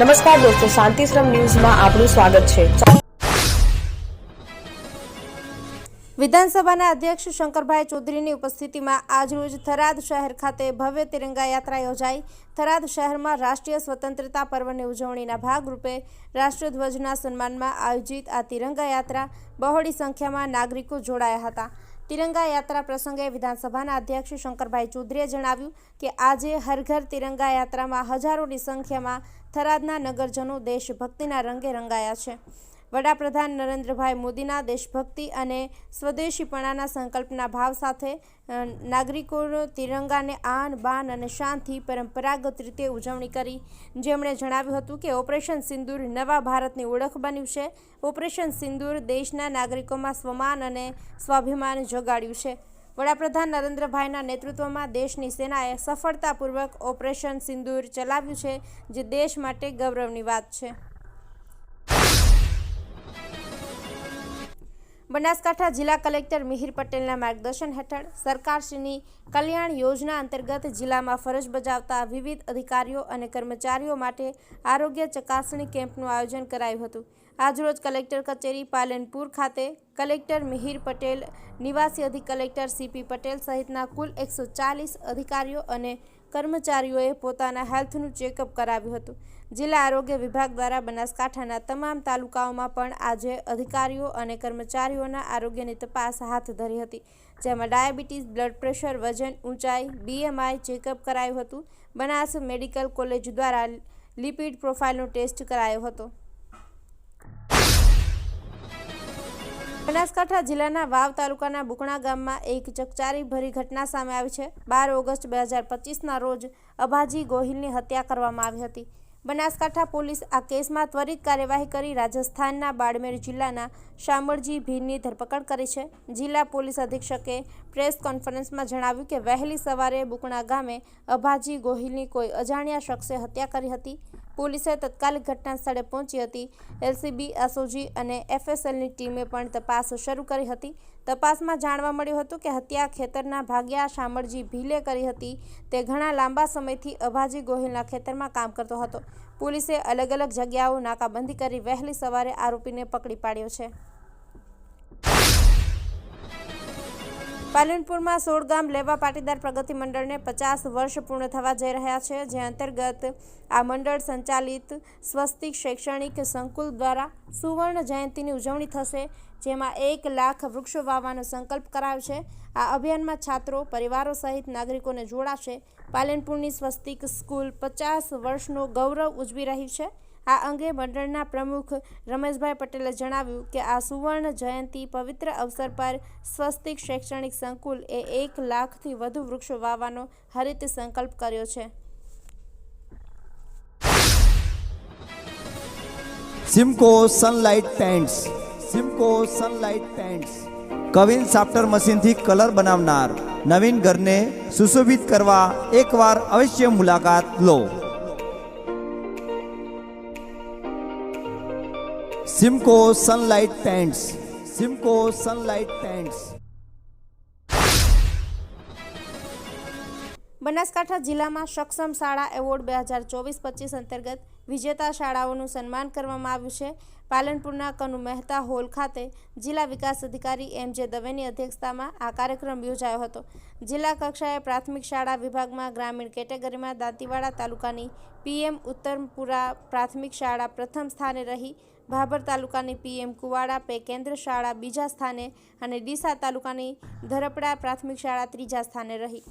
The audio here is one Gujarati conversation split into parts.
નમસ્કાર દોસ્તો શાંતિશ્રમ ન્યૂઝમાં આપનું સ્વાગત છે. વિધાનસભાના અધ્યક્ષ શંકરભાઈ ચૌધરીની ઉપસ્થિતિમાં આજરોજ થરાદ શહેર ખાતે ભવ્ય તિરંગા યાત્રા યોજાઈ. થરાદ શહેરમાં રાષ્ટ્રીય સ્વતંત્રતા પર્વની ઉજવણીના ભાગરૂપે રાષ્ટ્રધ્વજના સન્માનમાં આયોજિત આ તિરંગા યાત્રા બહોળી સંખ્યામાં નાગરિકો જોડાયા હતા. તિરંગા યાત્રા પ્રસંગે વિધાનસભાના અધ્યક્ષ શંકરભાઈ ચૌધરીએ જણાવ્યું કે આજે હરઘર તિરંગા યાત્રામાં હજારોની સંખ્યામાં થરાદના નગરજનો દેશભક્તિના રંગે રંગાયા છે. વડાપ્રધાન નરેન્દ્રભાઈ મોદીના દેશભક્તિ અને સ્વદેશીપણાના સંકલ્પના ભાવ સાથે નાગરિકોનો તિરંગાને આન, બાન અને શાનથી પરંપરાગત રીતે ઉજવણી કરી. જેમણે જણાવ્યું હતું કે ઓપરેશન સિંદૂર નવા ભારતની ઓળખ બન્યું છે. ઓપરેશન સિંદૂર દેશના નાગરિકોમાં સ્વમાન અને સ્વાભિમાન જગાડ્યું છે. વડાપ્રધાન નરેન્દ્રભાઈના નેતૃત્વમાં દેશની સેનાએ સફળતાપૂર્વક ઓપરેશન સિંદૂર ચલાવ્યું છે, જે દેશ માટે ગૌરવની વાત છે. બનાસકાંઠા જિલ્લા કલેક્ટર મિહિર પટેલના માર્ગદર્શન હેઠળ સરકારશ્રીની કલ્યાણ યોજના અંતર્ગત જિલ્લામાં ફરજ બજાવતા વિવિધ અધિકારીઓ અને કર્મચારીઓ માટે આરોગ્ય ચકાસણી કેમ્પનું આયોજન કરાયું હતું. આજરોજ કલેક્ટર કચેરી પાલનપુર ખાતે કલેક્ટર મિહિર પટેલ, નિવાસી અધિક કલેક્ટર સીપી પટેલ સહિતના કુલ એકસો ચાલીસ અધિકારીઓ અને કર્મચારીઓએ પોતાના હેલ્થનું ચેકઅપ કરાવ્યું હતું. જિલ્લા આરોગ્ય વિભાગ દ્વારા બનાસકાંઠાના તમામ તાલુકાઓમાં પણ આજે અધિકારીઓ અને કર્મચારીઓના આરોગ્યની તપાસ હાથ ધરી હતી, જેમાં ડાયાબિટીસ બ્લડ પ્રેશર વજન ઊંચાઈ બીએમઆઈ ચેકઅપ કરાયું હતું. બનાસ મેડિકલ કોલેજ દ્વારા લિપિડ પ્રોફાઇલનો ટેસ્ટ કરાયો હતો. બનાસકાંઠા જિલ્લાના વાવ તાલુકાના બુકણા ગામમાં એક ચકચારી ભરી ઘટના સામે આવી છે. બાર ઓગસ્ટ બે હજાર પચીસના રોજ અભાજી ગોહિલની હત્યા કરવામાં આવી હતી. બનાસકાંઠા પોલીસ આ કેસમાં ત્વરિત કાર્યવાહી કરી રાજસ્થાનના બાડમેર જિલ્લાના શામળજી ભીરની ધરપકડ કરી છે. જિલ્લા પોલીસ અધિક્ષકે પ્રેસ કોન્ફરન્સમાં જણાવ્યું કે વહેલી સવારે બુકણા ગામે અભાજી ગોહિલની કોઈ અજાણ્યા શખ્સે હત્યા કરી હતી. પોલીસે તત્કાલિક ઘટના સ્થળે પહોંચી હતી. એલસીબી, એસઓજી અને એફએસએલની ટીમે પણ તપાસ શરૂ કરી હતી. તપાસમાં જાણવા મળ્યું હતું કે હત્યા ખેતરના ભાગ્યા શામળજી ભીલે કરી હતી. તે ઘણા લાંબા સમયથી અભાજી ગોહિલના ખેતરમાં કામ કરતો હતો. પોલીસે અલગ અલગ જગ્યાઓ નાકાબંધી કરી વહેલી સવારે આરોપીને પકડી પાડ્યો છે. પાલનપુરમાં સોળ ગામ લેવા પાટીદાર પ્રગતિ મંડળને પચાસ વર્ષ પૂર્ણ થવા જઈ રહ્યા છે, જે અંતર્ગત આ મંડળ સંચાલિત સ્વસ્તિક શૈક્ષણિક સંકુલ દ્વારા સુવર્ણ જયંતિની ઉજવણી થશે, જેમાં એક લાખ વૃક્ષો વાવવાનો સંકલ્પ કરાયો છે. આ અભિયાનમાં છાત્રો, પરિવારો સહિત નાગરિકોને જોડાશે. પાલનપુરની સ્વસ્તિક સ્કૂલ પચાસ વર્ષનો ગૌરવ ઉજવી રહી છે. આ અંગે મંડળના પ્રમુખ રમેશભાઈ પટેલે જણાવ્યું કે આ સુવર્ણ જયંતિ પવિત્ર અવસર પર સ્વસ્તિક શૈક્ષણિક સંકુલ એ એક લાખથી વધુ વૃક્ષો વાવવાનો હરિત સંકલ્પ કર્યો છે. Simco sunlight paints Simco sunlight paints queen સાફ્ટર મશીનથી કલર બનાવનાર નવીન ઘરને સુશોભિત કરવા એકવાર અવશ્ય મુલાકાત લો. Simco Sunlight Paints Simco Sunlight Paints Banaskantha જિલ્લામાં સક્ષમ શાળા એવોર્ડ બે હજાર ચોવીસ પચીસ અંતર્ગત વિજેતા શાળાઓનું સન્માન કરવામાં આવ્યું છે. પાલનપુરના કનુ મહેતા હોલ ખાતે જિલ્લા વિકાસ અધિકારી એમ જે દવેની અધ્યક્ષતામાં આ કાર્યક્રમ યોજાયો હતો. જિલ્લા કક્ષાએ પ્રાથમિક શાળા વિભાગમાં ગ્રામીણ કેટેગરીમાં દાંતીવાડા તાલુકાની પીએમ ઉત્તરપુરા પ્રાથમિક શાળા પ્રથમ સ્થાને રહી ભાભર તાલુકાની પીએમ કુવાડા, પે કેન્દ્ર શાળા બીજા સ્થાને અને ડીસા તાલુકાની ધરપડા પ્રાથમિક શાળા ત્રીજા સ્થાને રહી.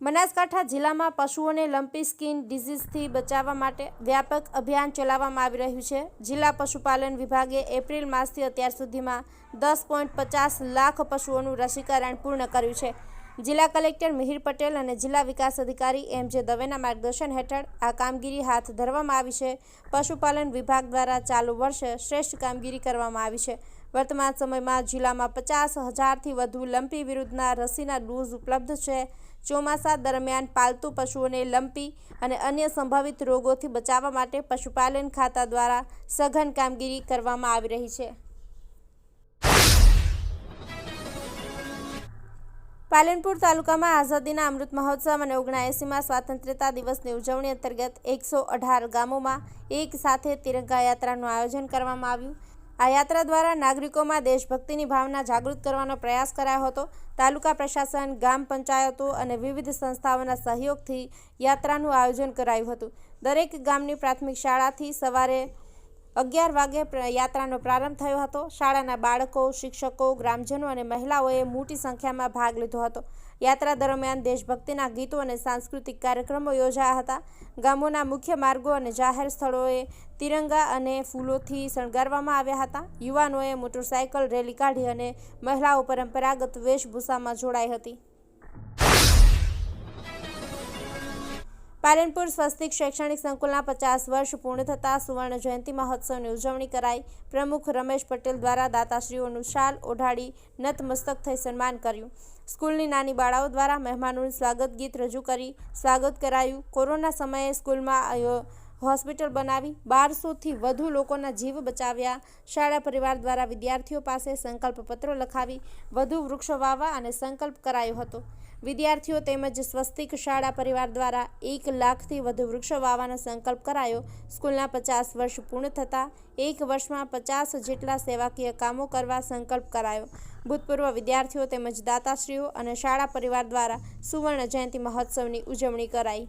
બનાસકાંઠા જિલ્લામાં પશુઓને લંપી સ્કિન ડિઝીઝથી બચાવવા માટે વ્યાપક અભિયાન ચલાવવામાં આવી રહ્યું છે. જિલ્લા પશુપાલન વિભાગે એપ્રિલ માસથી અત્યાર સુધીમાં દસ પોઈન્ટ પચાસ લાખ પશુઓનું રસીકરણ પૂર્ણ કર્યું છે. જિલ્લા કલેક્ટર મિહિર પટેલ અને જિલ્લા વિકાસ અધિકારી એમ જે દવેના માર્ગદર્શન હેઠળ આ કામગીરી હાથ ધરવામાં આવી છે. પશુપાલન વિભાગ દ્વારા ચાલુ વર્ષે શ્રેષ્ઠ કામગીરી કરવામાં આવી છે. વર્તમાન સમયમાં જિલ્લામાં પચાસ હજારથી વધુ લંપી વિરુદ્ધના રસીના ડોઝ ઉપલબ્ધ છે. ચોમાસા દરમિયાન પાલતુ પશુઓને લંપી અને અન્ય સંભવિત રોગોથી બચાવવા માટે પશુપાલન ખાતા દ્વારા સઘન કામગીરી કરવામાં આવી રહી છે. પાલનપુર તાલુકામાં આઝાદીના અમૃત મહોત્સવ અને ઓગણએંસીમાં સ્વાતંત્ર્યતા દિવસની ઉજવણી અંતર્ગત એકસો અઢાર ગામોમાં એક સાથે તિરંગા યાત્રાનું આયોજન કરવામાં આવ્યું. આ યાત્રા દ્વારા નાગરિકોમાં દેશભક્તિની ભાવના જાગૃત કરવાનો પ્રયાસ કરાયો હતો. તાલુકા પ્રશાસન, ગામ પંચાયતો અને વિવિધ સંસ્થાઓના સહયોગથી યાત્રાનું આયોજન કરાયું હતું. દરેક ગામની પ્રાથમિક શાળાથી સવારે અગિયાર વાગે યાત્રાનો પ્રારંભ થયો હતો. શાળાના બાળકો, શિક્ષકો, ગ્રામજનો અને મહિલાઓએ મોટી સંખ્યામાં ભાગ લીધો હતો. યાત્રા દરમિયાન દેશભક્તિના ગીતો અને સાંસ્કૃતિક કાર્યક્રમો યોજાયા હતા. ગામોના મુખ્ય માર્ગો અને જાહેર સ્થળોએ તિરંગા અને ફૂલોથી શણગારવામાં આવ્યા હતા. યુવાનોએ મોટરસાયકલ, રેલી કાઢી અને મહિલાઓ પરંપરાગત વેશભૂષામાં જોડાઈ હતી. પાલનપુર સ્વસ્તિક શૈક્ષણિક સંકુલના પચાસ વર્ષ પૂર્ણ થતાં સુવર્ણ જયંતિ મહોત્સવની ઉજવણી કરાઈ. પ્રમુખ રમેશ પટેલ દ્વારા દાતાશ્રીઓનું શાલ ઓઢાડી નતમસ્તક થઈ સન્માન કર્યું. સ્કૂલની નાની બાળાઓ દ્વારા મહેમાનોનું સ્વાગત ગીત રજૂ કરી સ્વાગત કરાયું. કોરોના સમયે સ્કૂલમાં હોસ્પિટલ બનાવી બારસોથી વધુ લોકોના જીવ બચાવ્યા. શાળા પરિવાર દ્વારા વિદ્યાર્થીઓ પાસે સંકલ્પ પત્રો લખાવી વધુ વૃક્ષો વાવવા અને સંકલ્પ કરાયો હતો. વિદ્યાર્થીઓ તેમજ સ્વસ્તિક શાળા પરિવાર દ્વારા એક લાખથી વધુ વૃક્ષો વાવવાનો સંકલ્પ કરાયો. સ્કૂલના પચાસ વર્ષ પૂર્ણ થતાં એક વર્ષમાં પચાસ જેટલા સેવાકીય કામો કરવા સંકલ્પ કરાયો. ભૂતપૂર્વ વિદ્યાર્થીઓ તેમજ દાતાશ્રીઓ અને શાળા પરિવાર દ્વારા સુવર્ણ જયંતિ મહોત્સવની ઉજવણી કરાઈ.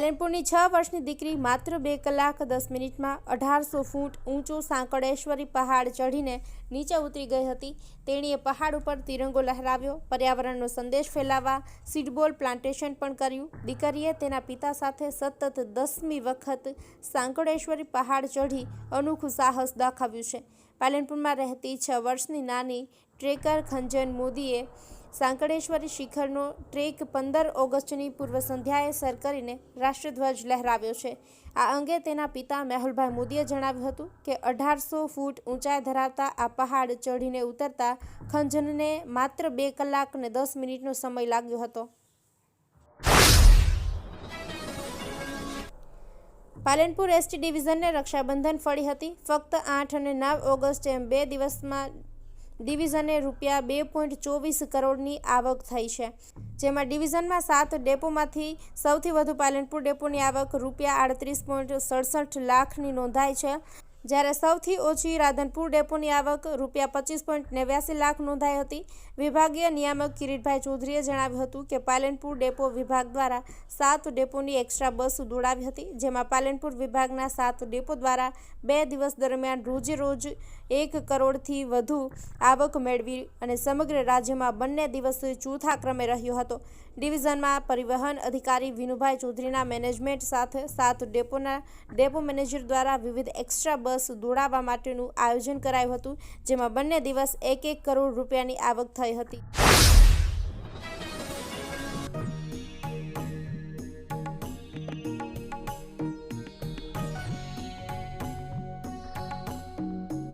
પાલનપુરની છ વર્ષની દીકરી માત્ર બે કલાક દસ મિનિટમાં અઢારસો ફૂટ ઊંચો સાંકળેશ્વરી પહાડ ચઢીને નીચે ઉતરી ગઈ હતી. તેણીએ પહાડ ઉપર તિરંગો લહેરાવ્યો, પર્યાવરણનો સંદેશ ફેલાવવા, સીડબોલ પ્લાન્ટેશન પણ કર્યું. દીકરીએ તેના પિતા સાથે સતત દસમી વખત સાંકળેશ્વરી પહાડ ચઢી અનોખું સાહસ દાખવ્યું છે. પાલનપુરમાં રહેતી છ વર્ષની નાની ટ્રેકર ખંજન મોદીએ સાંકળેશ્વરી શિખરનો ટ્રેક પંદર ઓગસ્ટની પૂર્વ સંધ્યાએ સર કરીને રાષ્ટ્રધ્વજ લહેરાવ્યો છે. આ અંગે તેના પિતા મેહુલભાઈ મોદીએ જણાવ્યું હતું કે અઢારસો ફૂટ ઊંચાઈ ધરાવતા આ પહાડ ચઢીને ઉતરતા ખંજનને માત્ર બે કલાક ને દસ મિનિટનો સમય લાગ્યો હતો. પાલનપુર એસટી ડિવિઝનને રક્ષાબંધન ફળી હતી. ફક્ત આઠ અને નવ ઓગસ્ટ એમ બે દિવસમાં ડિવિઝને રૂપિયા બે પોઈન્ટ ચોવીસ કરોડની આવક થઈ છે. જેમાં ડિવિઝનમાં સાત ડેપોમાંથી સૌથી વધુ પાલનપુર ડેપોની આવક રૂપિયા આડત્રીસ પોઈન્ટ સડસઠ લાખની નોંધાઈ છે. જ્યારે સૌથી ઓછી રાધનપુર ડેપોની આવક રૂપિયા પચીસ પોઈન્ટ નેવ્યાસી લાખ નોંધાઈ હતી. વિભાગીય નિયામક કિરીટભાઈ ચૌધરીએ જણાવ્યું હતું કે પાલનપુર ડેપો વિભાગ દ્વારા સાત ડેપોની એક્સ્ટ્રા બસ દોડાવી હતી, જેમાં પાલનપુર વિભાગના સાત ડેપો દ્વારા બે દિવસ દરમિયાન રોજે રોજ એક કરોડથી વધુ આવક મેળવી અને સમગ્ર રાજ્યમાં બંને દિવસ ચોથા ક્રમે રહ્યો હતો. ડિવિઝનમાં પરિવહન અધિકારી વિનુભાઈ ચૌધરીના મેનેજમેન્ટ સાથે સાત ડેપોના, ડેપો મેનેજર દ્વારા વિવિધ એક્સ્ટ્રા બસ દોડાવવા માટેનું આયોજન કરાયું હતું, જેમાં બંને દિવસ એક એક કરોડ રૂપિયાની આવક થઈ હતી.